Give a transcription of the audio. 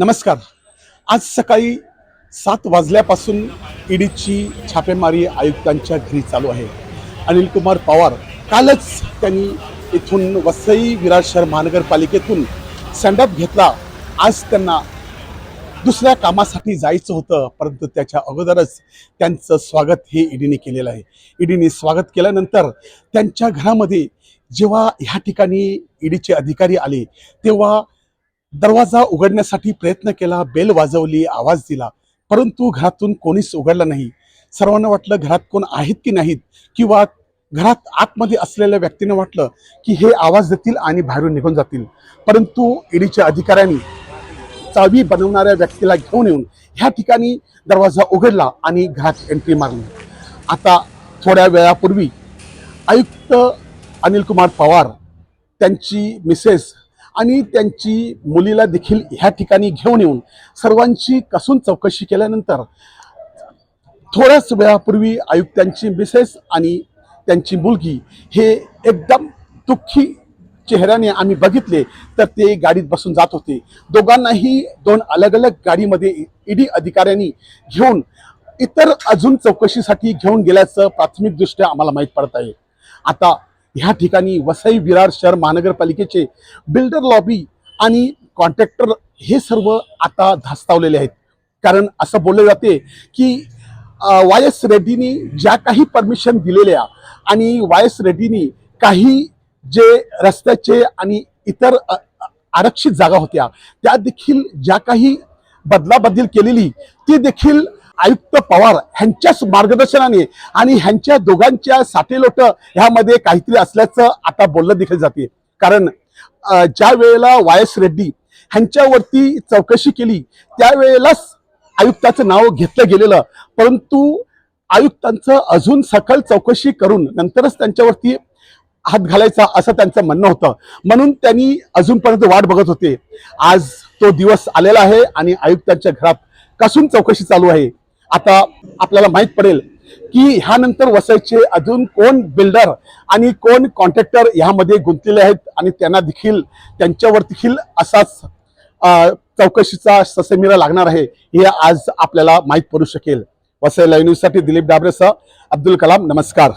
नमस्कार. आज सकाळी सात वाजल्यापासून ईडीची छापेमारी आयुक्तांच्या घरी चालू आहे. अनिल कुमार पवार कालच त्यांनी इथून वसई विरार शहर महानगरपालिकेतून सँडअप घेतला. आज त्यांना दुसऱ्या कामासाठी जायचं होतं परंतु त्याच्या अगोदरच त्यांचं स्वागत हे ईडीने केलेलं आहे. ईडीने स्वागत केल्यानंतर त्यांच्या घरामध्ये जेव्हा ह्या ठिकाणी ईडीचे अधिकारी आले तेव्हा दरवाजा उघडण्यासाठी प्रयत्न केला बेल वाजवली आवाज दिला. परंतु घरातून कोणीच उघडला नाही. सर्वांना वाटलं घरात कोण आहेत की नाहीत किंवा घरात आतमध्ये असलेल्या व्यक्तीने वाटलं की हे आवाज देतील आणि बाहेरून निघून जातील. परंतु ईडीच्या अधिकाऱ्यांनी चावी बनवणाऱ्या व्यक्तीला घेऊन येऊन ह्या ठिकाणी दरवाजा उघडला आणि घरात एंट्री मारली. आता थोड्या वेळापूर्वी आयुक्त अनिल कुमार पवार त्यांची मिसेस आणि त्यांची मुलीला देखील ह्या ठिकाणी घेऊन येऊन सर्वांची कसून चौकशी केल्यानंतर थोड्याच वेळापूर्वी आयुक्तांची मिसेस आणि त्यांची मुलगी हे एकदम दुःखी चेहऱ्याने आम्ही बघितले तर ते गाडीत बसून जात होते दोघांनाही दोन अलग अलग गाडीमध्ये ईडी अधिकाऱ्यांनी घेऊन इतर अजून चौकशीसाठी घेऊन गेल्याचं प्राथमिकदृष्ट्या आम्हाला माहीत पडत आहे आता ह्या ठिकाणी वसई विरार शहर महानगरपालिकेचे बिल्डर लॉबी आणि कॉन्ट्रॅक्टर हे सर्व आता धास्तावलेले आहेत. कारण असं बोलले जाते की वाय एस रेड्डीनी ज्या काही परमिशन दिलेल्या आणि वाय एस रेड्डीनी काही जे रस्त्याचे आणि इतर आरक्षित जागा होत्या त्या देखील ज्या काही बदलाबदल केलेली ती देखील आयुक्त पवार ह्यांच्याच मार्गदर्शनाने आणि ह्यांच्या दोघांच्या साठेलोट ह्यामध्ये काहीतरी असल्याचं आता बोललं देखील जाते. कारण ज्या वेळेला वाय एस रेड्डी ह्यांच्यावरती चौकशी केली त्यावेळेलाच आयुक्ताचं नाव घेतलं गेलेलं. परंतु आयुक्तांचं अजून सखल चौकशी करून नंतरच त्यांच्यावरती हात घालायचा असं त्यांचं म्हणणं होतं. म्हणून त्यांनी अजूनपर्यंत वाट बघत होते. आज तो दिवस आलेला आहे आणि आयुक्तांच्या घरात कसून चौकशी चालू आहे? आता आपल्याला माहीत पडेल की ह्यानंतर वसायचे अजून कोण बिल्डर आणि कोण कॉन्ट्रॅक्टर ह्यामध्ये गुंतलेले आहेत आणि त्यांना देखील त्यांच्यावर देखील असाच चौकशीचा ससेमिरा लागणार आहे हे आज आपल्याला माहीत पडू शकेल. वसई लाईव्ह न्यूजसाठी दिलीप डाबरेसह अब्दुल कलाम नमस्कार.